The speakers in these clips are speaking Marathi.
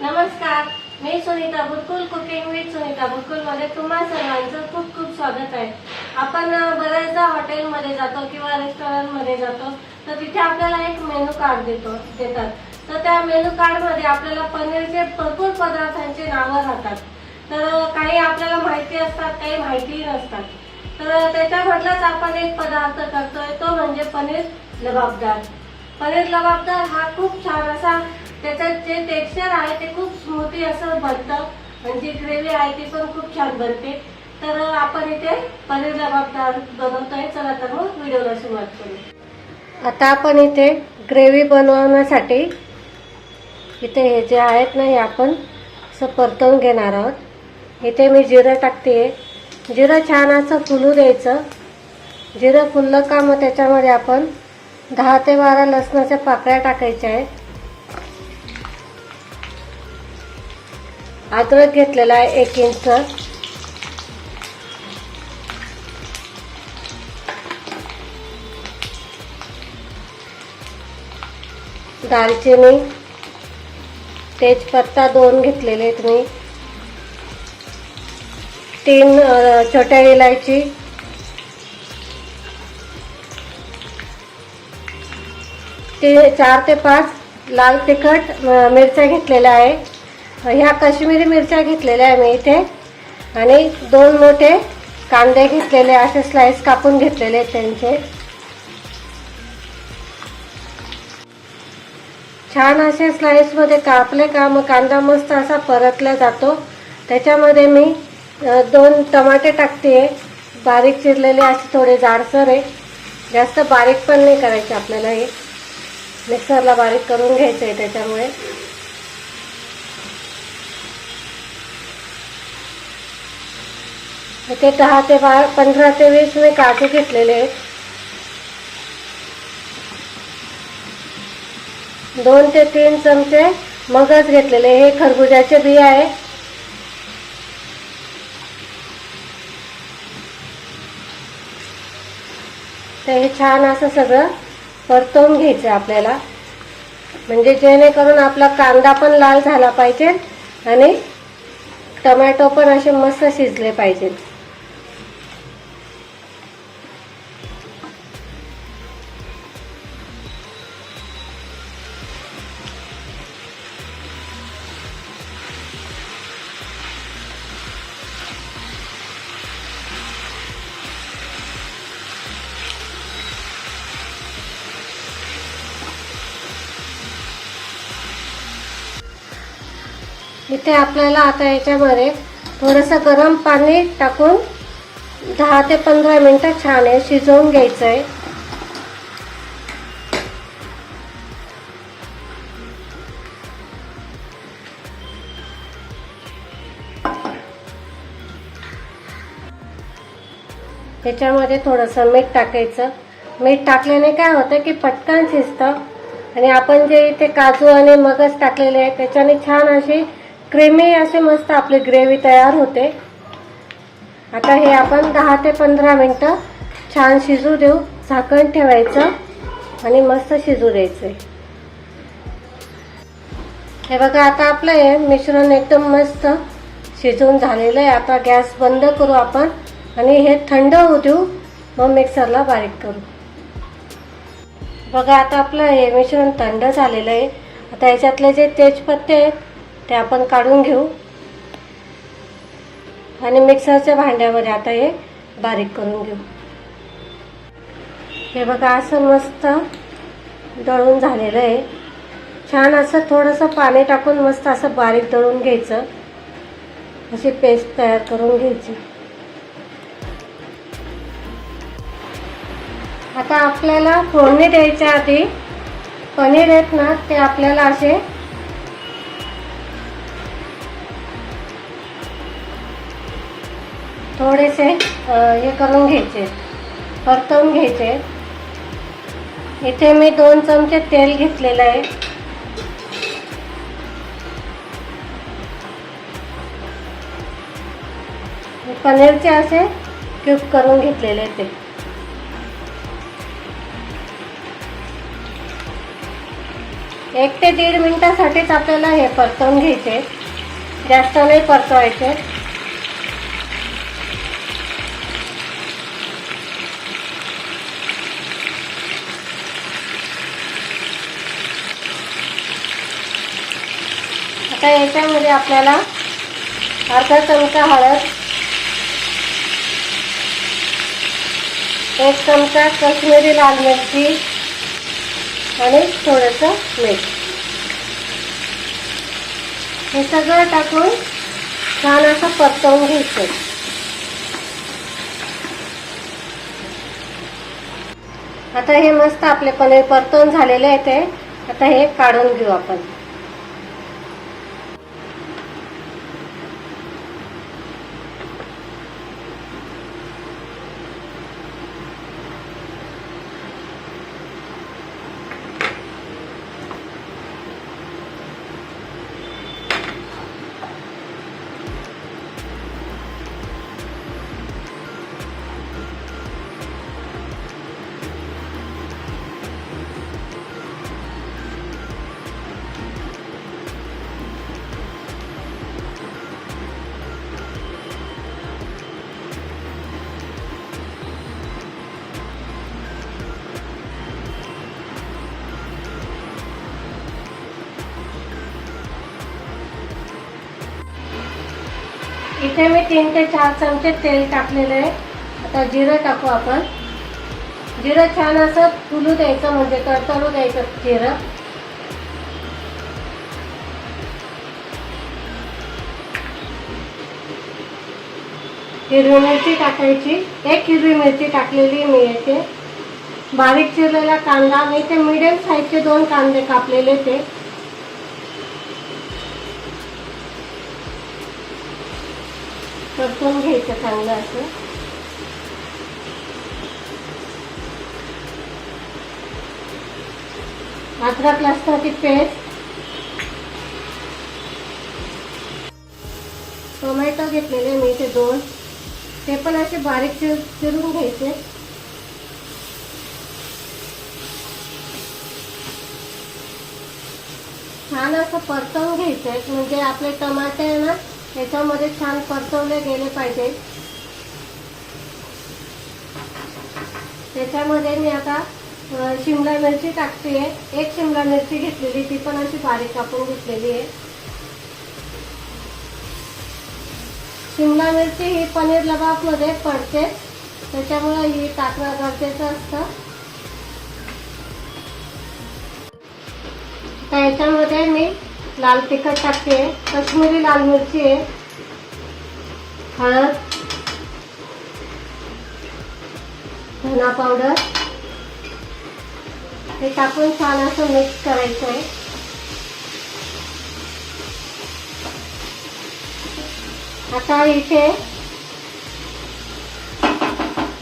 नमस्कार मी सुनीता बुटकुल कुकिंग विथ सुनीता बुटकुलमध्ये तुम्हा सर्वांचं खूप खूप स्वागत आहे. आपण बऱ्याचदा हॉटेलमध्ये जातो किंवा रेस्टॉरंटमध्ये जातो तर तिथे आपल्याला एक मेनू कार्ड देतो देतात. तर त्या मेनू कार्डमध्ये आपल्याला पनीरचे भरपूर पदार्थांचे नावं राहतात. तर काही आपल्याला माहिती असतात काही माहितीही नसतात. तर त्याच्यामधलाच आपण एक पदार्थ करतोय तो म्हणजे पनीर लबाबदार. पनीर लबाबदार हा खूप छान असा त्याचं जे टेक्स्चर आहे ते खूप स्मूथी असं बनतं. म्हणजे ग्रेव्ही आहे ती पण खूप छान बनते. तर आपण इथे पनीर लबाबदार बनवतोय चला तर मग व्हिडिओला सुरुवात करू. आता आपण इथे ग्रेव्ही बनवण्यासाठी इथे हे जे आहेत ना हे आपण असं परतवून घेणार आहोत. इथे मी जिरं टाकते जिरं छान असं फुलू द्यायचं. जिरं फुललं का मग त्याच्यामध्ये आपण दहा ते बारा लसणाच्या पाकळ्या टाकायच्या आहेत. अद्रक घेतलेला आहे एक इंच दालचिनी तेजपत्ता दोन घेतलेले आहेत मी. तीन छोट्या इलायची. ते चार ते पाच लाल तिखट मिरच्या घेतलेल्या आहे ह्या काश्मीरी मिरच्या घेतलेल्या आहे मी इथे. आणि दोन मोठे कांदे घेतलेले असे स्लाइस कापून घेतलेले आहेत त्यांचे. छान असे स्लाइसमध्ये कापले का मग कांदा मस्त असा परतला जातो. त्याच्यामध्ये मी दोन टमाटे टाकते बारीक चिरलेले असे थोडे जाडसर आहे. जास्त बारीक पण नाही करायचे आपल्याला हे. मिक्सरला बारीक करून घ्यायचं आहे त्याच्यामुळे. ते दहा ते बा पंधरा ते वीस मी काजू घेतलेले. आहेत दोन ते तीन चमचे मगज घेतलेले. हे खरबुजाचे बिया आहे. तर हे छान असं सगळं परतवून घ्यायचं आपल्याला. म्हणजे जेणेकरून आपला कांदा पण लाल झाला पाहिजे आणि टमॅटो पण असे मस्त शिजले पाहिजेत. इथे आपल्याला आता याच्यामध्ये थोडंसं गरम पाणी टाकून दहा ते पंधरा मिनटं छान आहे शिजवून घ्यायचं आहे त्याच्यामध्ये थोडंसं मीठ टाकायचं. मीठ टाकल्याने काय होतं की पटकन शिजतं. आणि आपण जे इथे काजू आणि मगज टाकलेले आहे त्याच्याने छान अशी क्रेमे असे मस्त आपली ग्रेव्ही तयार होते. आता हे आपण दहा ते पंधरा मिनटं छान शिजू देऊ. झाकण ठेवायचं आणि मस्त शिजू द्यायचं. हे बघा आता आपलं हे मिश्रण एकदम मस्त शिजवून झालेलं आहे. आता गॅस बंद करू आपण आणि हे थंड होऊ देऊ. मग मिक्सरला बारीक करू. बघा आता आपलं हे मिश्रण थंड झालेलं आहे. आता याच्यातले जे तेजपत्ते आहेत ते आपण काढून घेऊ. आणि मिक्सरच्या भांड्यामध्ये आता हे बारीक करून घेऊ. हे बघा असं मस्त दळून झालेलं आहे. छान असं थोडंसं पाणी टाकून मस्त असं बारीक दळून घ्यायचं. अशी पेस्ट तयार करून घ्यायची. आता आपल्याला फोडणी द्यायच्या आधी पनीर आहेत ना ते आपल्याला असे थोडेसे हे करून घ्यायचे. परतवून घ्यायचे. इथे मी दोन चमचे तेल घेतलेलं आहे. पनीरचे असे क्यूब करून घेतलेले ते. एक ते दीड मिनिटासाठीच आपल्याला हे परतवून घ्यायचे. जास्त नाही परतवायचे. आता याच्यामध्ये आपल्याला अर्धा चमचा हळद एक चमचा कश्मीरी लाल मिरची आणि थोडंसं मीठ. हे सगळं टाकून छान असं परतवून घ्यायचं. आता हे मस्त आपले पनीर परतवून झालेले आहे ते. आता हे काढून घेऊ आपण. इथे मी तीन ते चार चमचे तेल टाकलेले आहे. आता जिरं टाकू आपण. जिरं छान असं फुलू द्यायचं म्हणजे तडतडू द्यायचं जिरं. हिरवी मिरची टाकायची. एक हिरवी मिरची टाकलेली मी येते बारीक चिरलेला कांदा मी ते मिडियम साईजचे दोन कांदे कापलेले ते. परतून घ्यायचं चांगलं असं. अद्रक लसणाची पेस्ट टोमॅटो घेतलेले मी ते दोन. ते पण असे बारीक चिर चिरून घ्यायचे. छान असं परतवून घ्यायचं म्हणजे आपले टमाटे ना याच्यामध्ये छान परतवले गेले पाहिजे. त्याच्यामध्ये मी आता शिमला मिरची टाकते एक शिमला मिरची घेतलेली ती पण अशी बारीक कापून घेतलेली आहे. शिमला मिरची ही पनीर लबाबमध्ये पडते. त्याच्यामुळे ही टाकणं गरजेचं असतं. याच्यामध्ये मी लाल तिखट टाकते. कश्मीरी लाल मिरची. आहे हळद. धना पावडर. हे टाकून छान असं मिक्स करायचं आहे. आता इथे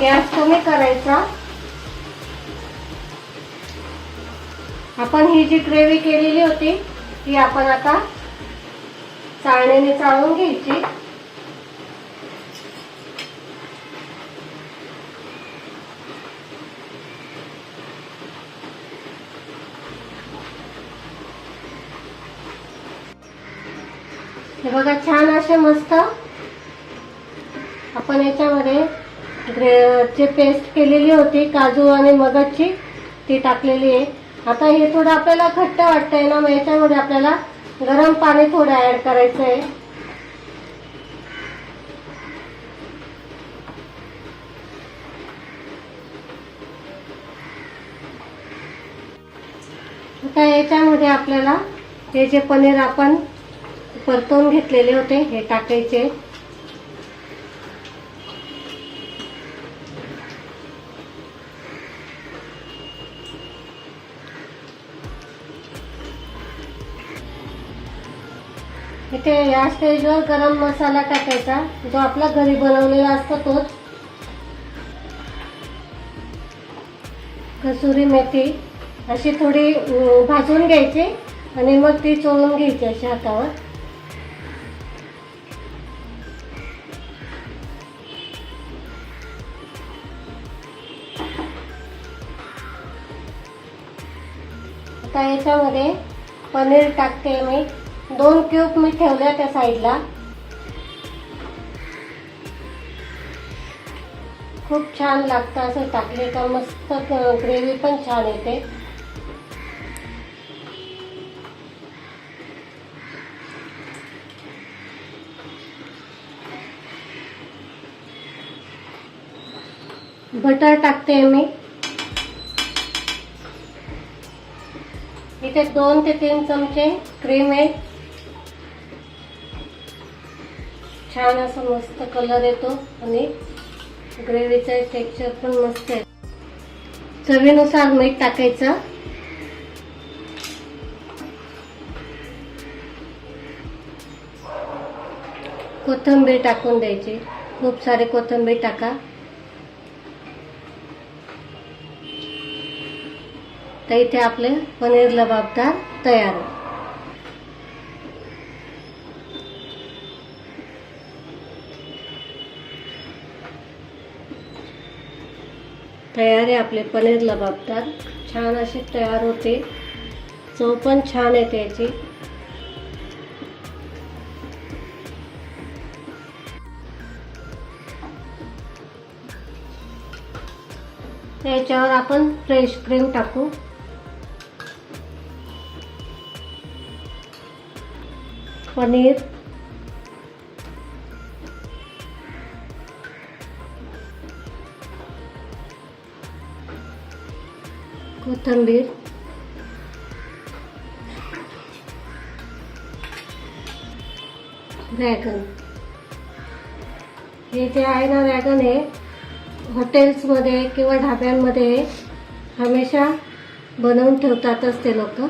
गॅस कमी करायचा. आपण ही जी ग्रेव्ही केलेली होती ती आपण आता चाळणीने चाळून घ्यायची. हे बघा छान असे मस्त आपण याच्यामध्ये ग्रे जे पेस्ट केलेली होती काजू आणि मगजची ती टाकलेली आहे. आता हे थोडं आपल्याला घट्ट वाटतंय ना मग याच्यामध्ये आपल्याला गरम पाणी थोडं ऍड करायचं आहे आता याच्यामध्ये आपल्याला हे जे पनीर आपण परतवून घेतलेले होते हे टाकायचे. इथे या स्टेजवर गरम मसाला टाकायचा. जो आपला घरी बनवलेला असतो तोच. कसुरी मेथी. अशी थोडी भाजून घ्यायची आणि मग ती चोळून घ्यायची अशी हातावर. आता याच्यामध्ये पनीर टाकते मी. दोन क्यूब मी ठेवल्या त्या साईडला खूप छान लागतं असं टाकले का मस्त ग्रेव्ही पण छान येते. बटर टाकते मी. इथे दोन ते तीन चमचे क्रीम आहे. छान असं मस्त कलर येतो आणि ग्रेव्हीचा टेक्स्चर पण मस्त आहे. चवीनुसार मीठ टाकायचं. कोथिंबीर टाकून द्यायची. खूप सारे कोथिंबीर टाका. तर इथे आपले पनीर लबाबदार तयार तयार आहे आपले पनीर लबाबदार छान अशी तयार होते. चव पण छान आहे त्याची याच्यावर आपण फ्रेश क्रीम टाकू. पनीर. कोथिंबीर रॅगन हे जे आहे ना रॅगन हे हॉटेल्समध्ये किंवा ढाब्यांमध्ये हमेशा बनवून ठेवतातच ते लोक.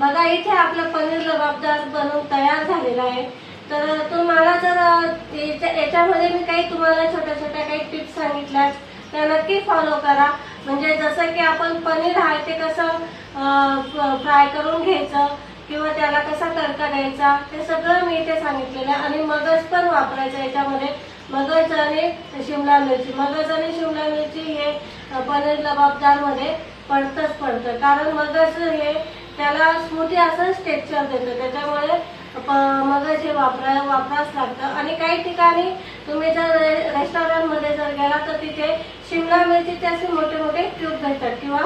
बघा इथे आपलं पनीर लबाबदार बनवून तयार झालेला आहे. तर तुम्हाला जर याच्या- याच्यामध्ये मी काही तुम्हाला छोट्या छोट्या काही टिप्स सांगितल्या त्या नक्की फॉलो करा. म्हणजे जसं की आपण पनीर आहे ते कसं फ्राय करून घ्यायचं किंवा त्याला कसा तडका द्यायचा ते सगळं मी इथे सांगितलेलं आहे. आणि मगज पण वापरायचं याच्यामध्ये. मगज आणि शिमला मिरची. मगज आणि शिमला मिरची हे पनीर लबाबदारमध्ये पडतंच पडतं. कारण मगज हे त्याला स्मूथी असं टेक्स्चर देतं. त्याच्यामुळे मग जे वापरा वापरावंच लागतं. आणि काही ठिकाणी तुम्ही जर रे- रेस्टॉरंटमध्ये जर गेला तर तिथे शिमला मिरचीचे असे मोठे मोठे ट्यूब भेटतात किंवा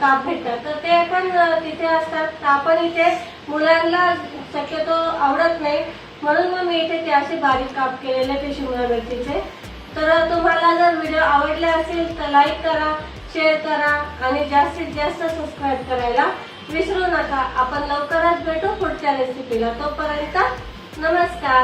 काप भेटतात. तर ते पण तिथे असतात. आपण इथे मुलांना शक्यतो आवडत नाही. म्हणून मग मी इथे ते असे बारीक काप केलेले ते शिमला मिरचीचे. तर तुम्हाला जर व्हिडिओ आवडले असेल तर लाईक करा शेअर करा आणि जास्तीत जास्त सबस्क्राईब करायला विसरू नका. आपण लवकरच भेटू पुढच्या रेसिपीला तोपर्यंत नमस्कार.